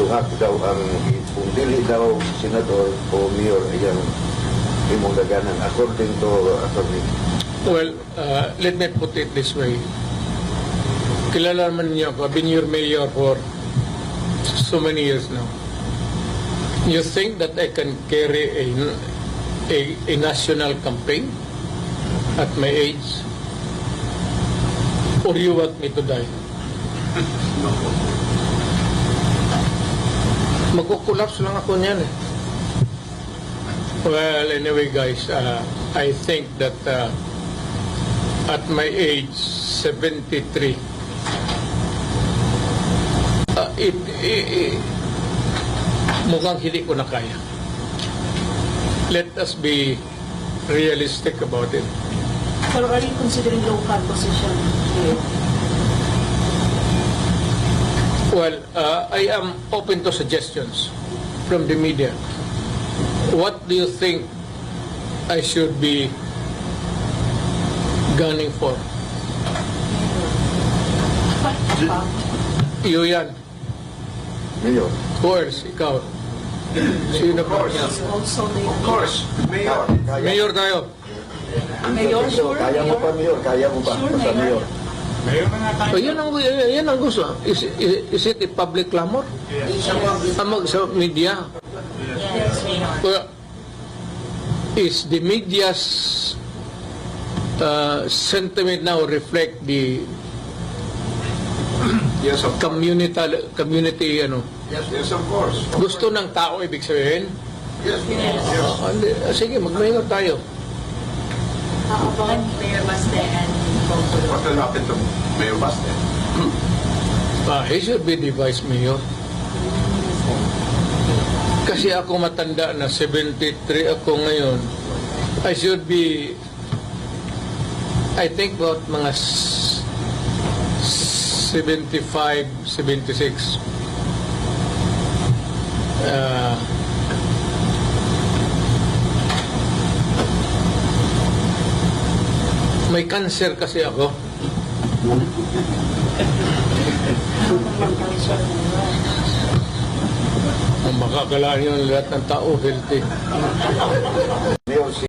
tuhak daw ang kung dili daw senador o mayor iyang imong daganan according to attorney. Well, uh, let me put it this way. Kilala naman niyo ako. I've been your mayor for so many years now. You think that I can carry a, a, a national campaign at my age? Or you want me to die? Magkukulaps lang ako niyan eh. Well, anyway, guys, uh, I think that uh, at my age, 73, uh, it, i- i- mukhang hindi ko na kaya. Let us be realistic about it. Pero are you considering local position? Well, uh, I am open to suggestions from the media. What do you think I should be gunning for? You yan. Mayor. Who else? Ikaw. Sino pa? Also Of course, Mayor. Kaya, Mayor tayo. Mayor, sure, Kaya mo pa, Mayor? Kaya mo pa? Sure, Basta Mayor. Tayo. Oh, yan ang, yan ang gusto. Is, is, is it a public clamor? Amag sa media? Well, is the media's uh, sentiment now reflect the Yes, of community community ano Yes, yes, of course. gusto ng tao ibig sabihin Yes, yes. Ah, hindi. Ah, sige magmahinga tayo Aabangan Mayor Baste and What will happen to. Mayor Baste? ah, he should be the vice mayor. Kasi ako matanda na 73 ako ngayon. I should be I think about mga s- 75 76 Ah, may cancer kasi ako Ang makakalaan yun lahat ng tao healthy.